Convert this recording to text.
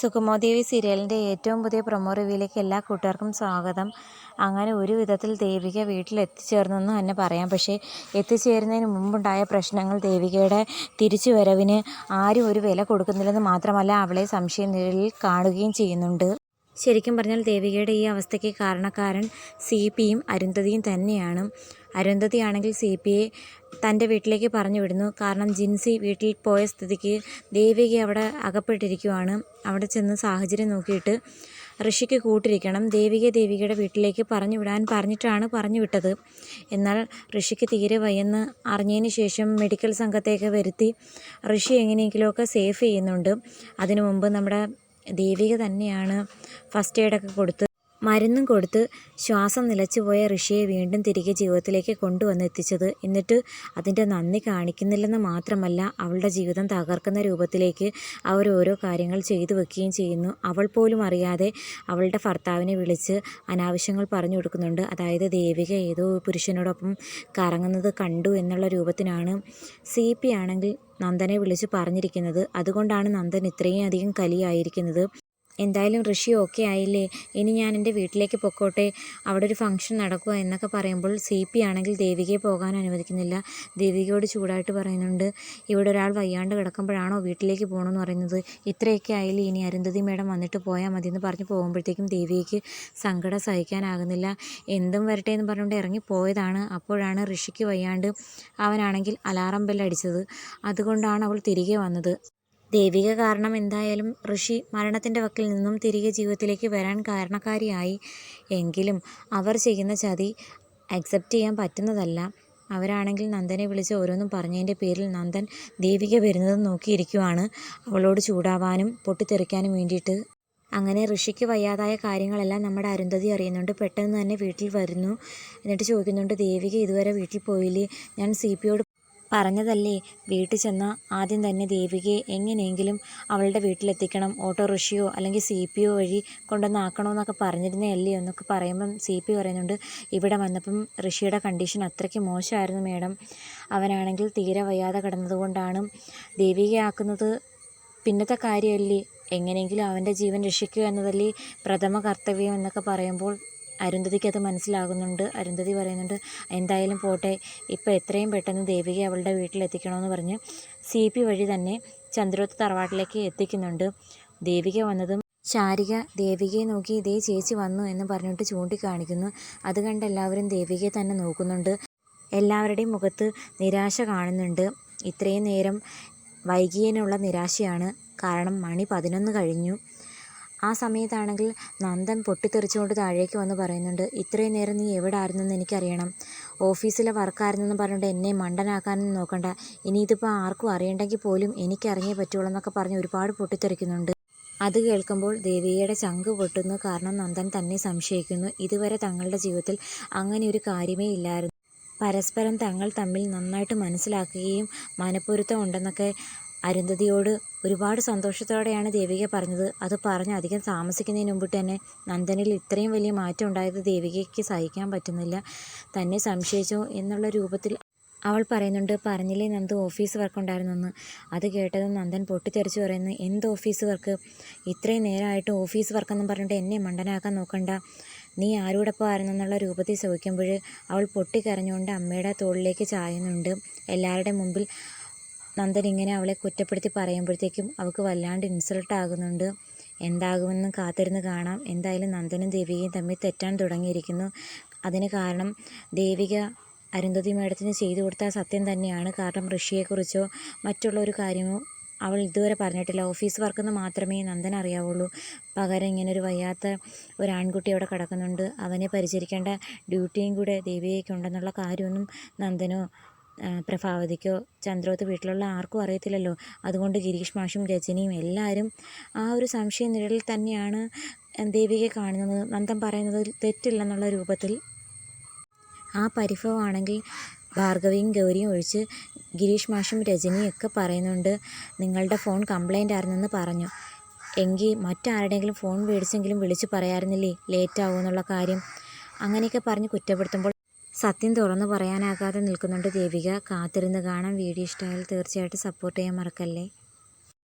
സുഗമോദേവി സീരിയലിന്റെ ഏറ്റവും പുതിയ പ്രൊമോ റിവ്യൂയിലേക്ക് എല്ലാ കൂട്ടുകാർക്കും സ്വാഗതം. അങ്ങനെ ഒരു വിധത്തിൽ ദേവിക വീട്ടിൽ എത്തിച്ചേർന്നെന്ന് തന്നെ പറയാം. പക്ഷേ എത്തിച്ചേരുന്നതിന് മുമ്പുണ്ടായ പ്രശ്നങ്ങൾ ദേവികയുടെ തിരിച്ചു വരവിന് ആരും ഒരു വില കൊടുക്കുന്നില്ലെന്ന് മാത്രമല്ല അവളെ സംശയ നിഴലിൽ കാണുകയും ചെയ്യുന്നുണ്ട്. ശരിക്കും പറഞ്ഞാൽ ദേവികയുടെ ഈ അവസ്ഥയ്ക്ക് കാരണക്കാരൻ സി പിയും അരുന്ധതിയും തന്നെയാണ്. അരുന്ധതി ആണെങ്കിൽ സി പിയെ തന്റെ വീട്ടിലേക്ക് പറഞ്ഞു വിടുന്നു കാരണം ജിൻസി വീട്ടിൽ പോയ സ്ഥിതിക്ക് ദേവിക അവിടെ അകപ്പെട്ടിരിക്കുവാണ്. അവിടെ ചെന്ന് സാഹചര്യം നോക്കിയിട്ട് ഋഷിക്ക് കൂട്ടിരിക്കണം. ദേവിക ദേവികയുടെ വീട്ടിലേക്ക് പറഞ്ഞു വിടാൻ പറഞ്ഞിട്ടാണ് പറഞ്ഞു വിട്ടത് എന്നാൽ ഋഷിക്ക് തീരെ വയ്യെന്ന് അറിഞ്ഞതിന് ശേഷം മെഡിക്കൽ സംഘത്തെയൊക്കെ വരുത്തി ഋഷി എങ്ങനെയെങ്കിലുമൊക്കെ സേഫ് ചെയ്യുന്നുണ്ട്. അതിനു മുമ്പ് നമ്മുടെ ദേവിക തന്നെയാണ് ഫസ്റ്റ് എയ്ഡൊക്കെ കൊടുത്ത് മരുന്നും കൊടുത്ത് ശ്വാസം നിലച്ചുപോയ ഋഷിയെ വീണ്ടും തിരികെ ജീവിതത്തിലേക്ക് കൊണ്ടുവന്ന് എത്തിച്ചത്. എന്നിട്ട് അതിന്റെ നന്ദി കാണിക്കുന്നില്ലെന്ന് മാത്രമല്ല അവളുടെ ജീവിതം തകർക്കുന്ന രൂപത്തിലേക്ക് അവർ ഓരോ കാര്യങ്ങൾ ചെയ്തു വെക്കുകയും ചെയ്യുന്നു. അവൾ പോലും അറിയാതെ അവളുടെ ഭർത്താവിനെ വിളിച്ച് അനാവശ്യങ്ങൾ പറഞ്ഞു കൊടുക്കുന്നുണ്ട്. അതായത് ദേവിക ഏതോ പുരുഷനോടൊപ്പം കറങ്ങുന്നത് കണ്ടു എന്നുള്ള രൂപത്തിനാണ് സി പി ആണെങ്കിൽ നന്ദനെ വിളിച്ച് പറഞ്ഞിരിക്കുന്നത്. അതുകൊണ്ടാണ് നന്ദൻ ഇത്രയും അധികം കലിയായിരിക്കുന്നത്. എന്തായാലും ഋഷി ഓക്കെ ആയില്ലേ? ഇനി ഞാൻ എന്റെ വീട്ടിലേക്ക് പൊക്കോട്ടെ. അവിടെ ഒരു ഫംഗ്ഷൻ നടക്കുക എന്നൊക്കെ പറയുമ്പോൾ സി പി ആണെങ്കിൽ ദേവികയെ പോകാൻ അനുവദിക്കുന്നില്ല. ദേവികയോട് ചൂടായിട്ട് പറയുന്നുണ്ട് ഇവിടെ ഒരാൾ വയ്യാണ്ട് കിടക്കുമ്പോഴാണോ വീട്ടിലേക്ക് പോകണമെന്ന് പറയുന്നത്? ഇത്രയൊക്കെ ആയില്ലേ? ഇനി അരുന്ധതി മേഡം വന്നിട്ട് പോയാൽ മതി എന്ന് പറഞ്ഞ് പോകുമ്പോഴത്തേക്കും ദേവികയ്ക്ക് സങ്കടം സഹിക്കാനാകുന്നില്ല. എന്തും വരട്ടെ എന്ന് പറഞ്ഞുകൊണ്ട് ഇറങ്ങി പോയതാണ്. അപ്പോഴാണ് ഋഷിക്ക് വയ്യാണ്ട് അവനാണെങ്കിൽ അലാറം ബെല്ലടിച്ചത് അതുകൊണ്ടാണ് അവൾ തിരികെ വന്നത്. ദേവിക കാരണം എന്തായാലും ഋഷി മരണത്തിന്റെ വക്കിൽ നിന്നും തിരികെ ജീവിതത്തിലേക്ക് വരാൻ കാരണക്കാരിയായി. എങ്കിലും അവർ ചെയ്യുന്ന ചതി അക്സെപ്റ്റ് ചെയ്യാൻ പറ്റുന്നതല്ല. അവരാണെങ്കിൽ നന്ദനെ വിളിച്ച് ഓരോന്നും പറഞ്ഞതിന്റെ പേരിൽ നന്ദൻ ദേവിക വരുന്നത് നോക്കിയിരിക്കുവാണ്. അവളോട് ചൂടാവാനും പൊട്ടിത്തെറിക്കാനും വേണ്ടിയിട്ട്. അങ്ങനെ ഋഷിക്ക് വയ്യാതായ കാര്യങ്ങളെല്ലാം നമ്മുടെ അരുന്ധതി അറിയുന്നുണ്ട്. പെട്ടെന്ന് തന്നെ വീട്ടിൽ വരുന്നു. എന്നിട്ട് ചോദിക്കുന്നുണ്ട് ദേവിക ഇതുവരെ വീട്ടിൽ പോയില്ലേ? ഞാൻ സി പിയോട് പറഞ്ഞതല്ലേ? വീട്ടിൽ ചെന്ന ആദ്യം തന്നെ ദേവികയെ എങ്ങനെയെങ്കിലും അവളുടെ വീട്ടിലെത്തിക്കണം. ഓട്ടോറിക്ഷയോ അല്ലെങ്കിൽ സി പി ഒ വഴി കൊണ്ടുവന്നാക്കണമെന്നൊക്കെ പറഞ്ഞിരുന്നേ അല്ലേ എന്നൊക്കെ പറയുമ്പം സി പി പറയുന്നുണ്ട്. ഇവിടെ വന്നപ്പം ഋഷിയുടെ കണ്ടീഷൻ അത്രയ്ക്ക് മോശമായിരുന്നു മേഡം. അവനാണെങ്കിൽ തീരെ വയ്യാതെ കിടന്നതുകൊണ്ടാണ് ദേവികയാക്കുന്നത് പിന്നത്തെ കാര്യമല്ലേ? എങ്ങനെയെങ്കിലും അവന്റെ ജീവൻ രക്ഷിക്കുക എന്നതല്ലേ പ്രഥമ കർത്തവ്യം എന്നൊക്കെ പറയുമ്പോൾ അരുന്ധതിക്ക് അത് മനസ്സിലാകുന്നുണ്ട്. അരുന്ധതി പറയുന്നുണ്ട് എന്തായാലും പോട്ടെ ഇപ്പോൾ എത്രയും പെട്ടെന്ന് ദേവികയെ അവളുടെ വീട്ടിലെത്തിക്കണമെന്ന് പറഞ്ഞ് സി പി വഴി തന്നെ ചന്ദ്രോത്ത് തറവാട്ടിലേക്ക് എത്തിക്കുന്നുണ്ട്. ദേവിക വന്നതും ശാരിക ദേവികയെ നോക്കി ഇതേ ചേച്ചി വന്നു എന്ന് പറഞ്ഞിട്ട് ചൂണ്ടിക്കാണിക്കുന്നു. അത് കണ്ട് എല്ലാവരും ദേവികയെ തന്നെ നോക്കുന്നുണ്ട്. എല്ലാവരുടെയും മുഖത്ത് നിരാശ കാണുന്നുണ്ട്. ഇത്രയും നേരം വൈകിയതിനുള്ള നിരാശയാണ്. കാരണം മണി പതിനൊന്ന് കഴിഞ്ഞു. ആ സമയത്താണെങ്കിൽ നന്ദൻ പൊട്ടിത്തെറിച്ചുകൊണ്ട് താഴേക്ക് വന്ന് പറയുന്നുണ്ട് ഇത്രയും നേരം നീ എവിടെ ആയിരുന്നെന്ന് എനിക്കറിയണം. ഓഫീസിലെ വർക്കായിരുന്നെന്ന് പറഞ്ഞുകൊണ്ട് എന്നെ മണ്ടനാക്കാനൊന്നും നോക്കണ്ട. ഇനി ഇതിപ്പോൾ ആർക്കും അറിയണ്ടെങ്കിൽ പോലും എനിക്കറിഞ്ഞേ പറ്റുള്ളൂ എന്നൊക്കെ പറഞ്ഞ് ഒരുപാട് പൊട്ടിത്തെറിക്കുന്നുണ്ട്. അത് കേൾക്കുമ്പോൾ ദേവികയുടെ ചങ്ക് പൊട്ടുന്നു. കാരണം നന്ദൻ തന്നെ സംശയിക്കുന്നു. ഇതുവരെ തങ്ങളുടെ ജീവിതത്തിൽ അങ്ങനെ ഒരു കാര്യമേ ഇല്ലായിരുന്നു. പരസ്പരം തങ്ങൾ തമ്മിൽ നന്നായിട്ട് മനസ്സിലാക്കുകയും മനപ്പൊരുത്തം ഉണ്ടെന്നൊക്കെ അരുന്ധതിയോട് ഒരുപാട് സന്തോഷത്തോടെയാണ് ദേവിക പറഞ്ഞത്. അത് പറഞ്ഞ് അധികം താമസിക്കുന്നതിന് മുമ്പിട്ട് തന്നെ നന്ദനിൽ ഇത്രയും വലിയ മാറ്റം ഉണ്ടായത് ദേവികയ്ക്ക് സഹിക്കാൻ പറ്റുന്നില്ല. തന്നെ സംശയിച്ചോ എന്നുള്ള രൂപത്തിൽ അവൾ പറയുന്നുണ്ട് പറഞ്ഞില്ലേ നന്ദു ഓഫീസ് വർക്ക് ഉണ്ടായിരുന്നെന്ന് അത് കേട്ടതും നന്ദൻ പൊട്ടിത്തെറിച്ച് പറയുന്നു എന്ത് ഓഫീസ് വർക്ക്? ഇത്രയും നേരമായിട്ട് ഓഫീസ് വർക്കെന്നും പറഞ്ഞിട്ട് എന്നെ മണ്ടനാക്കാൻ നോക്കണ്ട. നീ ആരോടൊപ്പം ആയിരുന്നെന്നുള്ള രൂപത്തിൽ ചോദിക്കുമ്പോൾ അവൾ പൊട്ടിക്കരഞ്ഞുകൊണ്ട് അമ്മയുടെ തോളിലേക്ക് ചായുന്നുണ്ട്. എല്ലാവരുടെ മുമ്പിൽ നന്ദൻ ഇങ്ങനെ അവളെ കുറ്റപ്പെടുത്തി പറയുമ്പോഴത്തേക്കും അവൾക്ക് വല്ലാണ്ട് ഇൻസൾട്ട് ആകുന്നുണ്ട്. എന്താകുമെന്ന് കാത്തിരുന്ന് കാണാം. എന്തായാലും നന്ദനും ദേവികയും തമ്മിൽ തെറ്റാൻ തുടങ്ങിയിരിക്കുന്നു. അതിന് കാരണം ദേവിക അരുന്ധതി മേഡത്തിന് ചെയ്തു കൊടുത്ത സത്യം തന്നെയാണ്. കാരണം ഋഷിയെക്കുറിച്ചോ മറ്റുള്ള ഒരു കാര്യമോ അവൾ ഇതുവരെ പറഞ്ഞിട്ടില്ല. ഓഫീസ് വർക്കെന്ന് മാത്രമേ നന്ദൻ അറിയാവുള്ളൂ. പകരം ഇങ്ങനെ ഒരു വയ്യാത്ത ഒരു ആൺകുട്ടി അവിടെ കിടക്കുന്നുണ്ട്. അവനെ പരിചരിക്കേണ്ട ഡ്യൂട്ടിയും കൂടെ ദേവികയ്ക്കുണ്ടെന്നുള്ള കാര്യമൊന്നും നന്ദനോ പ്രഭാവതിക്കോ ചന്ദ്രോത്ത് വീട്ടിലുള്ള ആർക്കും അറിയത്തില്ലല്ലോ. അതുകൊണ്ട് ഗിരീഷ് മാഷും രജനിയും എല്ലാവരും ആ ഒരു സംശയ നിഴലിൽ തന്നെയാണ് ദേവികയെ കാണുന്നത്. നന്ദൻ പറയുന്നത് തെറ്റില്ലെന്നുള്ള രൂപത്തിൽ. ആ പരിഭവമാണെങ്കിൽ ഭാർഗവിയും ഗൗരിയും ഒഴിച്ച് ഗിരീഷ് മാഷും രജനിയും ഒക്കെ പറയുന്നുണ്ട് നിങ്ങളുടെ ഫോൺ കംപ്ലൈന്റ് ആയിരുന്നെന്ന് പറഞ്ഞു. എങ്കിൽ മറ്റാരുടെയെങ്കിലും ഫോൺ മേടിച്ചെങ്കിലും വിളിച്ച് പറയാറുന്നില്ലേ ലേറ്റ് ആവുമെന്നുള്ള കാര്യം. അങ്ങനെയൊക്കെ പറഞ്ഞ് കുറ്റപ്പെടുത്തുമ്പോൾ സത്യം തുറന്നു പറയാനാകാതെ നിൽക്കുന്നുണ്ട് ദേവിക. കാത്തിരുന്ന് കാണാം. വീഡിയോ ഇഷ്ടമായാൽ തീർച്ചയായിട്ടും സപ്പോർട്ട് ചെയ്യാൻ മറക്കല്ലേ?